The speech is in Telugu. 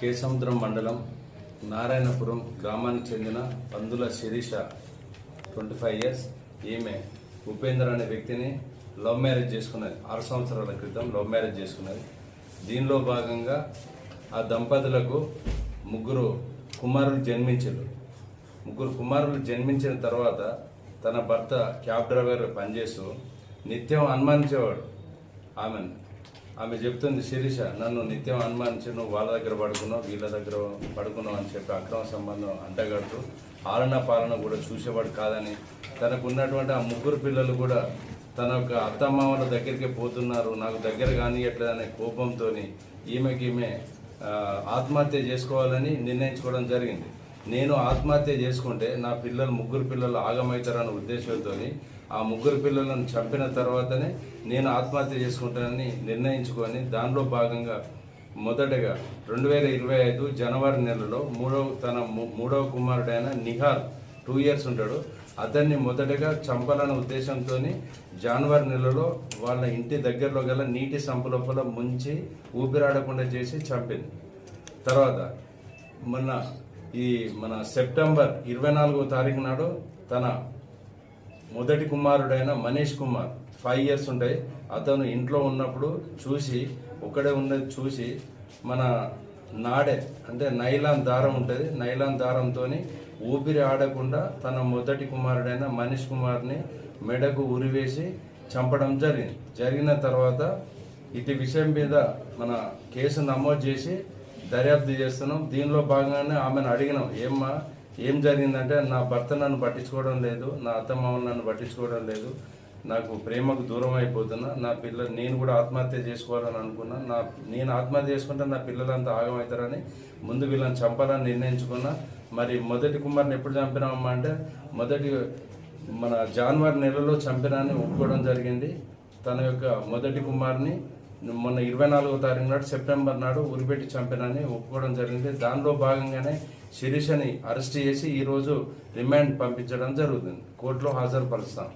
కేసముద్రం మండలం నారాయణపురం గ్రామానికి చెందిన పందుల శిరీష ట్వంటీ ఫైవ్ ఇయర్స్ ఈమె ఉపేందర్ అనే వ్యక్తిని లవ్ మ్యారేజ్ చేసుకున్నది. ఆరు సంవత్సరాల క్రితం లవ్ మ్యారేజ్ చేసుకున్నది. దీనిలో భాగంగా ఆ దంపతులకు ముగ్గురు కుమారులు జన్మించారు ముగ్గురు కుమారులు జన్మించిన తర్వాత తన భర్త క్యాబ్ డ్రైవర్ పనిచేస్తూ నిత్యం అనుమానించేవాడు. ఆమెను ఆమె చెప్తుంది శిరీష నన్ను నిత్యం అనుమానించి నువ్వు వాళ్ళ దగ్గర పడుకున్నావు వీళ్ళ దగ్గర పడుకున్నావు అని చెప్పి అక్రమ సంబంధం అంటగడుతూ ఆలన పాలన కూడా చూసేవాడు కాదని తనకున్నటువంటి ఆ ముగ్గురు పిల్లలు కూడా తన యొక్క అత్తమామల దగ్గరికి పోతున్నారు నాకు దగ్గర కానియట్లేదనే కోపంతో ఈమెకి ఈమె ఆత్మహత్య చేసుకోవాలని నిర్ణయించుకోవడం జరిగింది. నేను ఆత్మహత్య చేసుకుంటే నా పిల్లలు ముగ్గురు పిల్లలు ఆగమవుతారన్న ఉద్దేశంతో ఆ ముగ్గురు పిల్లలను చంపిన తర్వాతనే నేను ఆత్మహత్య చేసుకుంటానని నిర్ణయించుకొని దానిలో భాగంగా మొదటగా రెండు వేల ఇరవై ఐదు జనవరి నెలలో మూడవ తన ము- మూడవ కుమారుడైన నిహాల్ టూ ఇయర్స్ ఉంటాడు. అతన్ని మొదటగా చంపాలన్న ఉద్దేశంతో జనవరి నెలలో వాళ్ళ ఇంటి దగ్గరలో గల నీటి సంపులోపల ముంచి ఊపిరాడకుండా చేసి చంపింది. తర్వాత మొన్న ఈ మన సెప్టెంబర్ ఇరవై నాలుగో తారీఖు నాడు తన మొదటి కుమారుడైన మనీష్ కుమార్ ఫైవ్ ఇయర్స్ ఉంటాయి అతను ఇంట్లో ఉన్నప్పుడు చూసి ఒక్కడే ఉన్నది చూసి మన నాడే అంటే నైలాన్ దారం ఉంటుంది. నైలాన్ దారంతో ఊపిరి ఆడకుండా తన మొదటి కుమారుడైన మనీష్ కుమార్ని మెడకు ఉరివేసి చంపడం జరిగింది. జరిగిన తర్వాత ఇది విషయం మీద మన కేసు నమోదు చేసి దర్యాప్తు చేస్తున్నాం. దీనిలో భాగంగానే ఆమెను అడిగినాం ఏమ్మా ఏం జరిగిందంటే నా భర్త నన్ను పట్టించుకోవడం లేదు నా అత్తమామలు నన్ను పట్టించుకోవడం లేదు నాకు ప్రేమకు దూరం అయిపోతున్నా నా పిల్ల నేను కూడా ఆత్మహత్య చేసుకోవాలని అనుకున్నా నా నేను ఆత్మహత్య చేసుకుంటే నా పిల్లలంతా ఆగమవుతారని ముందు వీళ్ళని చంపాలని నిర్ణయించుకున్నా. మరి మొదటి కుమార్ని ఎప్పుడు చంపినామమ్మా అంటే మొదటి మన జాన్వరి నెలలో చంపినాన్ని ఒప్పుకోవడం జరిగింది. తన యొక్క మొదటి కుమార్ని మొన్న ఇరవై నాలుగో తారీఖు నాడు సెప్టెంబర్ నాడు ఉరిపెట్టి చంపినని ఒప్పుకోవడం జరిగింది. దానిలో భాగంగానే శిరీషని అరెస్ట్ చేసి ఈరోజు రిమాండ్ పంపించడం జరుగుతుంది. కోర్టులో హాజరుపరుస్తాం.